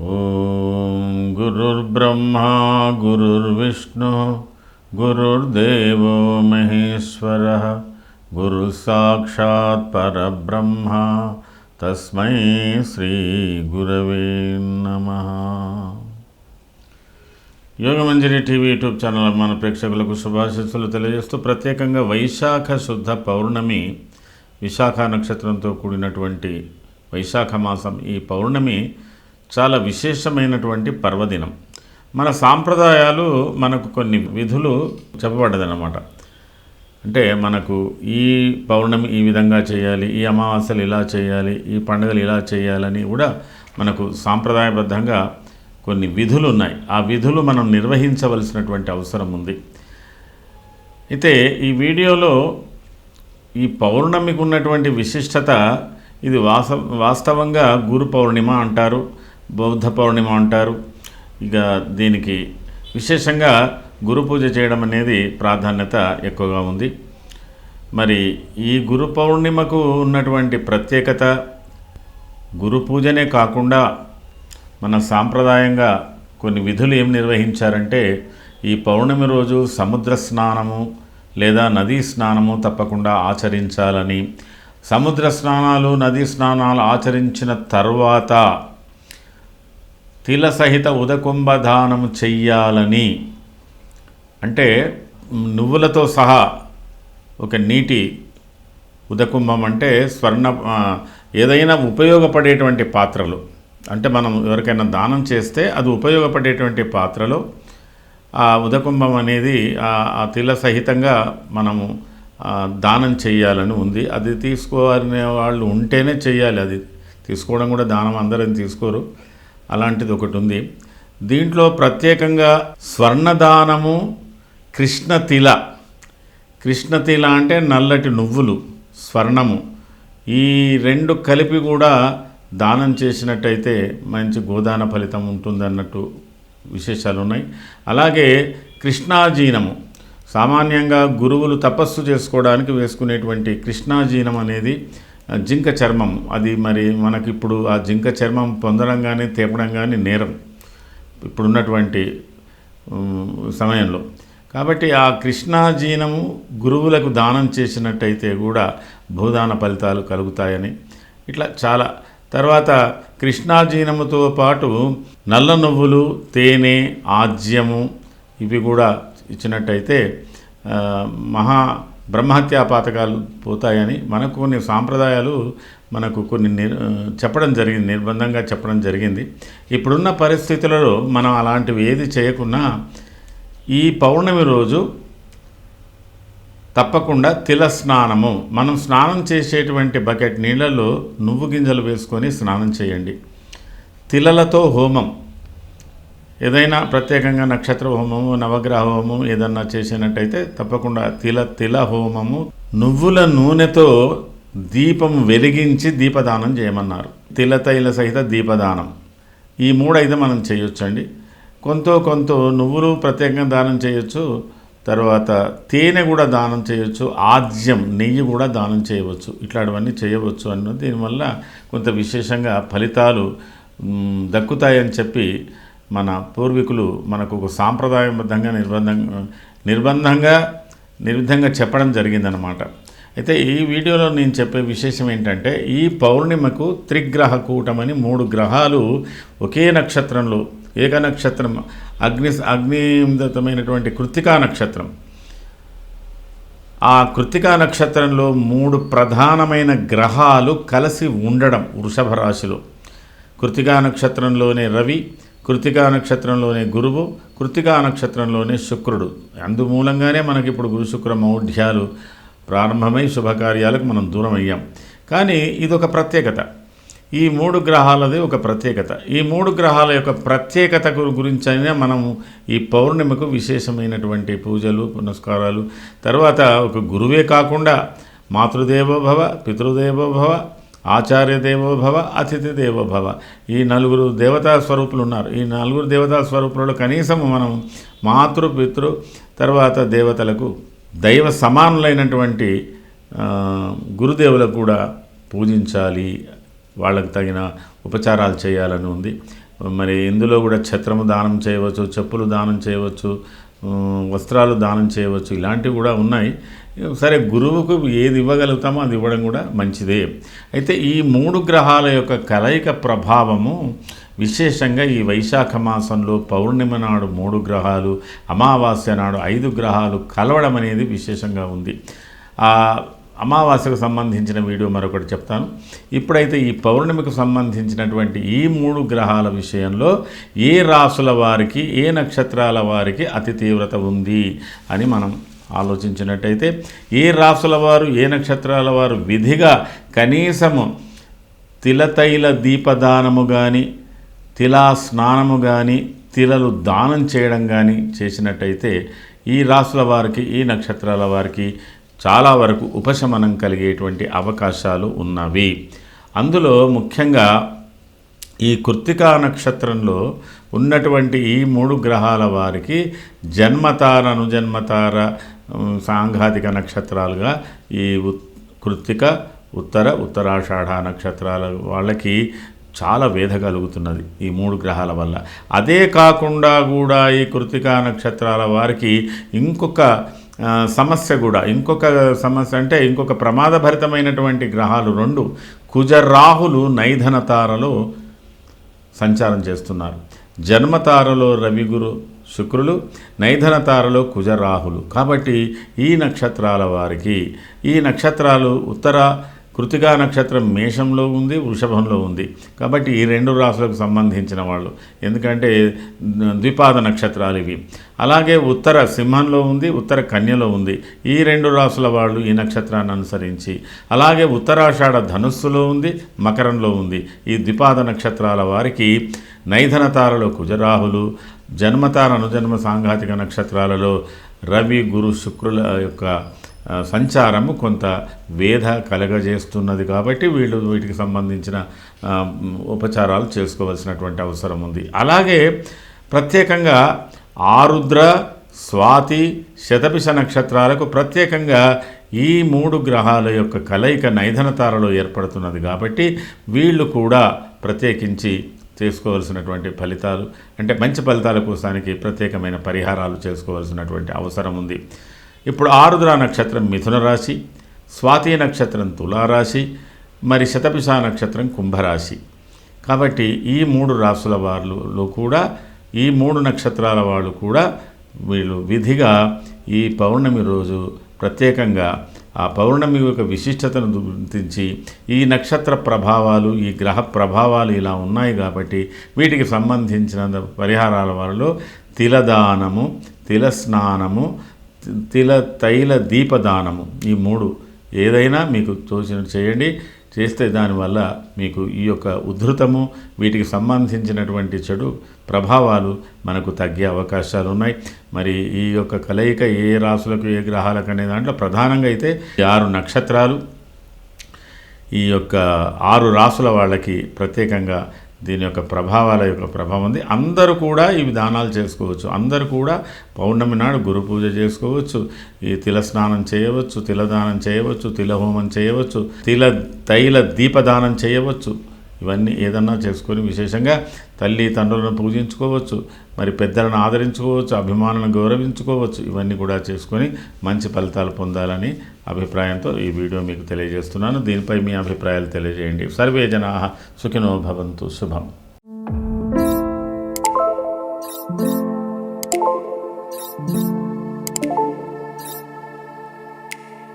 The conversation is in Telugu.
ॐ गुरुर्ब्रह्मा गुरुर्विष्णु गुरुर्देवो महेश्वरः गुरुसाक्षात् गुरुस्साक्षात्परब्रह्मा तस्मै श्रीगुरवे नमः। యోగమంజరి టీవీ యూట్యూబ్ ఛానల్ మన ప్రేక్షకులకు శుభాశీస్సులు తెలియజేస్తూ ప్రత్యేకంగా వైశాఖ శుద్ధ పౌర్ణమి విశాఖ నక్షత్రంతో కూడినటువంటి వైశాఖ మాసం ఈ పౌర్ణమి చాలా విశేషమైనటువంటి పర్వదినం. మన సాంప్రదాయాలు మనకు కొన్ని విధులు చెప్పబడ్డదన్నమాట. అంటే మనకు ఈ పౌర్ణమి ఈ విధంగా చేయాలి ఈ అమావాస్యలు ఇలా చేయాలి ఈ పండుగలు ఇలా చేయాలని కూడా మనకు సాంప్రదాయబద్ధంగా కొన్ని విధులు ఉన్నాయి ఆ విధులు మనం నిర్వహించవలసినటువంటి అవసరం ఉంది. అయితే ఈ వీడియోలో ఈ పౌర్ణమికి ఉన్నటువంటి విశిష్టత ఇది వాస వాస్తవంగా గురు పౌర్ణిమ అంటారు బౌద్ధ పౌర్ణిమ అంటారు. ఇక దీనికి విశేషంగా గురు పూజ చేయడం అనేది ప్రాధాన్యత ఎక్కువగా ఉంది. మరి ఈ గురు పౌర్ణిమకు ఉన్నటువంటి ప్రత్యేకత గురు పూజనే కాకుండా మన సాంప్రదాయంగా కొన్ని విధులు ఏం నిర్వహించారంటే ఈ పౌర్ణమి రోజు సముద్ర స్నానము లేదా నదీ స్నానము తప్పకుండా ఆచరించాలని. సముద్ర స్నానాలు నదీ స్నానాలు ఆచరించిన తర్వాత తిల సహిత ఉదకుంభదానము చెయ్యాలని. అంటే నువ్వులతో సహా ఒక నీటి ఉదకుంభం అంటే స్వర్ణ ఏదైనా ఉపయోగపడేటువంటి పాత్రలు. అంటే మనం ఎవరికైనా దానం చేస్తే అది ఉపయోగపడేటువంటి పాత్రలో ఆ ఉదకుంభం అనేది ఆ- తిల సహితంగా మనము దానం చేయాలని ఉంది. అది తీసుకోవాలనే వాళ్ళు ఉంటేనే చేయాలి అది. తీసుకోవడం కూడా దానం అందరం తీసుకోరు. అలాంటిది ఒకటి ఉంది. దీంట్లో ప్రత్యేకంగా స్వర్ణదానము కృష్ణతిల. కృష్ణతిల అంటే నల్లటి నువ్వులు స్వర్ణము. ఈ రెండు కలిపి కూడా దానం చేసినట్టయితే మంచి గోదాన ఫలితం ఉంటుందన్నట్టు విశేషాలు ఉన్నాయి అలాగే కృష్ణాజీనము. సామాన్యంగా గురువులు తపస్సు చేసుకోవడానికి వేసుకునేటువంటి కృష్ణాజీనం అనేది జింక చర్మం. అది మరి మనకిప్పుడు ఆ జింక చర్మం పొందడం కానీ తేపడం కానీ నేరం. ఇప్పుడున్నటువంటి సమయంలో. కాబట్టి ఆ కృష్ణాజీనము గురువులకు దానం చేసినట్టయితే కూడా భూదాన ఫలితాలు కలుగుతాయని ఇట్లా చాలా తర్వాత కృష్ణాజీనముతో పాటు నల్ల నువ్వులు తేనె ఆజ్యము ఇవి కూడా ఇచ్చినట్టయితే మహా బ్రహ్మహత్యా పాతకాలు పోతాయని మనకు కొన్ని సాంప్రదాయాలు మనకు కొన్ని నిర్ చెప్పడం జరిగింది నిర్బంధంగా చెప్పడం జరిగింది. ఇప్పుడున్న పరిస్థితులలో మనం అలాంటివి ఏది చేయకున్నా ఈ పౌర్ణమి రోజు తప్పకుండా తిల స్నానము. మనం స్నానం చేసేటువంటి బకెట్ నీళ్ళలో నువ్వు గింజలు వేసుకొని స్నానం చేయండి. తిలలతో హోమం. ఏదైనా ప్రత్యేకంగా నక్షత్ర హోమము నవగ్రహ హోమం ఏదన్నా చేసినట్టయితే తప్పకుండా తిల తిల హోమము. నువ్వుల నూనెతో దీపం వెలిగించి దీపదానం చేయమన్నారు. తిల తైల సహిత దీపదానం. ఈ మూడైతే మనం చేయొచ్చండి. కొంత కొంత నువ్వులు ప్రత్యేకంగా దానం చేయొచ్చు. తర్వాత తేనె కూడా దానం చేయవచ్చు ఆద్యం నెయ్యి కూడా దానం చేయవచ్చు ఇట్లాంటివన్నీ చేయవచ్చు అన్నది దీనివల్ల కొంత విశేషంగా ఫలితాలు దక్కుతాయని చెప్పి మన పూర్వీకులు మనకు ఒక సాంప్రదాయబద్ధంగా నిర్బంధంగా నిర్బంధంగా నిర్విధంగా చెప్పడం జరిగిందనమాట అయితే ఈ వీడియోలో నేను చెప్పే విశేషం ఏంటంటే ఈ పౌర్ణిమకు త్రిగ్రహ కూటమని మూడు గ్రహాలు ఒకే నక్షత్రంలో ఏక నక్షత్రం అగ్ని అగ్నిదతమైనటువంటి కృత్తికా నక్షత్రం. ఆ కృత్తికా నక్షత్రంలో మూడు ప్రధానమైన గ్రహాలు కలిసి ఉండడం వృషభ రాశిలో. కృత్తికా నక్షత్రంలోనే రవి కృత్తికా నక్షత్రంలోనే గురువు కృత్తికా నక్షత్రంలోనే శుక్రుడు. అందుమూలంగానే మనకి ఇప్పుడు గురు శుక్ర మౌఢ్యాలు ప్రారంభమై శుభకార్యాలకు మనం దూరం అయ్యాం కానీ ఇదొక ప్రత్యేకత. ఈ మూడు గ్రహాలది ఒక ప్రత్యేకత. ఈ మూడు గ్రహాల యొక్క ప్రత్యేకత గురించైనా గురించి అయినా మనము ఈ పౌర్ణమికు విశేషమైనటువంటి పూజలు పునస్కారాలు తర్వాత ఒక గురువే కాకుండా మాతృదేవోభవ పితృదేవోభవ పితృదేవో ఆచార్య అతిథి దేవోభవ ఈ నలుగురు దేవతా స్వరూపులు ఉన్నారు ఈ నలుగురు దేవతా స్వరూపులలో కనీసం మనం మాతృ పితృ తర్వాత దేవతలకు దైవ సమానులైనటువంటి గురుదేవులకు కూడా పూజించాలి వాళ్ళకి తగిన ఉపచారాలు చేయాలని ఉంది. మరి ఇందులో కూడా ఛత్రము దానం చేయవచ్చు చెప్పులు దానం చేయవచ్చు వస్త్రాలు దానం చేయవచ్చు ఇలాంటివి కూడా ఉన్నాయి. సరే గురువుకు ఏది ఇవ్వగలుగుతామో అది ఇవ్వడం కూడా మంచిదే. అయితే ఈ మూడు గ్రహాల యొక్క కలయిక ప్రభావము విశేషంగా ఈ వైశాఖ మాసంలో పౌర్ణిమ నాడు మూడు గ్రహాలు అమావాస్య నాడు ఐదు గ్రహాలు కలవడం అనేది విశేషంగా ఉంది. అమావాస్యకు సంబంధించిన వీడియో మరొకటి చెప్తాను. ఇప్పుడైతే ఈ పౌర్ణమికి సంబంధించినటువంటి ఈ మూడు గ్రహాల విషయంలో ఏ రాసుల వారికి ఏ నక్షత్రాల వారికి అతి తీవ్రత ఉంది అని మనం ఆలోచించినట్టయితే ఏ రాసుల వారు ఏ నక్షత్రాల వారు విధిగా కనీసము తిలతైల దీపదానము కానీ తిలా స్నానము కానీ తిలలు దానం చేయడం కానీ చేసినట్టయితే ఈ రాసుల వారికి ఈ నక్షత్రాల వారికి చాలా వరకు ఉపశమనం కలిగేటువంటి అవకాశాలు ఉన్నవి. అందులో ముఖ్యంగా ఈ కృత్తికా నక్షత్రంలో ఉన్నటువంటి ఈ మూడు గ్రహాల వారికి జన్మతార అనుజన్మతార సాంఘాతిక నక్షత్రాలుగా ఈ ఉత్ కృత్తిక ఉత్తర ఉత్తరాషాఢ నక్షత్రాల వాళ్ళకి చాలా వేధ కలుగుతున్నది ఈ మూడు గ్రహాల వల్ల. అదే కాకుండా కూడా ఈ కృతికా నక్షత్రాల వారికి ఇంకొక సమస్య కూడా. ఇంకొక సమస్య అంటే ఇంకొక ప్రమాదభరితమైనటువంటి గ్రహాలు రెండు కుజరాహులు నైధనతారలో సంచారం చేస్తున్నారు. జన్మతారలో రవిగురు శుక్రులు నైధనతారలో కుజరాహులు. కాబట్టి ఈ నక్షత్రాల వారికి ఈ నక్షత్రాలు ఉత్తర కృతికా నక్షత్రం మేషంలో ఉంది వృషభంలో ఉంది. కాబట్టి ఈ రెండు రాసులకు సంబంధించిన వాళ్ళు. ఎందుకంటే ద్విపాద నక్షత్రాలు ఇవి. అలాగే ఉత్తర సింహంలో ఉంది ఉత్తర కన్యలో ఉంది. ఈ రెండు రాసుల వాళ్ళు ఈ నక్షత్రాన్ని అనుసరించి. అలాగే ఉత్తరాషాఢ ధనుస్సులో ఉంది మకరంలో ఉంది. ఈ ద్విపాద నక్షత్రాల వారికి నైధన తారలో కుజరాహులు జన్మతార అనుజన్మ సాంఘాతిక నక్షత్రాలలో రవి గురు శుక్రుల యొక్క సంచారము కొంత వేధ కలగజేస్తున్నది కాబట్టి వీళ్ళు వీటికి సంబంధించిన ఉపచారాలు చేసుకోవాల్సినటువంటి అవసరం ఉంది. అలాగే ప్రత్యేకంగా ఆరుద్ర స్వాతి శతభిష నక్షత్రాలకు ప్రత్యేకంగా ఈ మూడు గ్రహాల యొక్క కలయిక నైధనతారలో ఏర్పడుతున్నది కాబట్టి వీళ్ళు కూడా ప్రత్యేకించి చేసుకోవాల్సినటువంటి ఫలితాలు అంటే మంచి ఫలితాల కోసానికి ప్రత్యేకమైన పరిహారాలు చేసుకోవాల్సినటువంటి అవసరం ఉంది. ఇప్పుడు ఆరుద్ర నక్షత్రం మిథున రాశి స్వాతి నక్షత్రం తులారాశి మరి శతపిష నక్షత్రం కుంభరాశి. కాబట్టి ఈ మూడు రాసుల వాళ్ళు కూడా ఈ మూడు నక్షత్రాల వాళ్ళు కూడా వీళ్ళు విధిగా ఈ పౌర్ణమి రోజు ప్రత్యేకంగా ఆ పౌర్ణమి యొక్క విశిష్టతను గుర్తించి ఈ నక్షత్ర ప్రభావాలు ఈ గ్రహ ప్రభావాలు ఇలా ఉన్నాయి కాబట్టి వీటికి సంబంధించిన పరిహారాల వారిలో తిలదానము తిల స్నానము తిల తైల దీపదానము. ఈ మూడు ఏదైనా మీకు తోచినట్టు చేయండి. చేస్తే దానివల్ల మీకు ఈ యొక్క ఉద్ధృతము వీటికి సంబంధించినటువంటి చెడు ప్రభావాలు మనకు తగ్గే అవకాశాలు ఉన్నాయి మరి ఈ యొక్క కలయిక ఏ రాసులకు ఏ గ్రహాలకు అనే దాంట్లో ప్రధానంగా అయితే ఆరు నక్షత్రాలు. ఈ యొక్క ఆరు రాసుల వాళ్ళకి ప్రత్యేకంగా దీని యొక్క ప్రభావాల యొక్క ప్రభావం ఉంది. అందరూ కూడా ఈ విధానాలు చేసుకోవచ్చు. అందరూ కూడా పౌర్ణమి నాడు గురు పూజ చేసుకోవచ్చు. ఈ తిల స్నానం చేయవచ్చు తిలదానం చేయవచ్చు తిలహోమం చేయవచ్చు తిల తైల దీపదానం చేయవచ్చు. ఇవన్నీ ఏదన్నా చేసుకొని విశేషంగా తల్లి తండ్రులను పూజించుకోవచ్చు మరి పెద్దలను ఆదరించుకోవచ్చు అభిమానులను గౌరవించుకోవచ్చు ఇవన్నీ కూడా చేసుకొని మంచి ఫలితాలు పొందాలని అభిప్రాయంతో ఈ వీడియో మీకు తెలియజేస్తున్నాను. దీనిపై మీ అభిప్రాయాలు తెలియజేయండి. సర్వే జనా సుఖినో భవంతు. శుభం.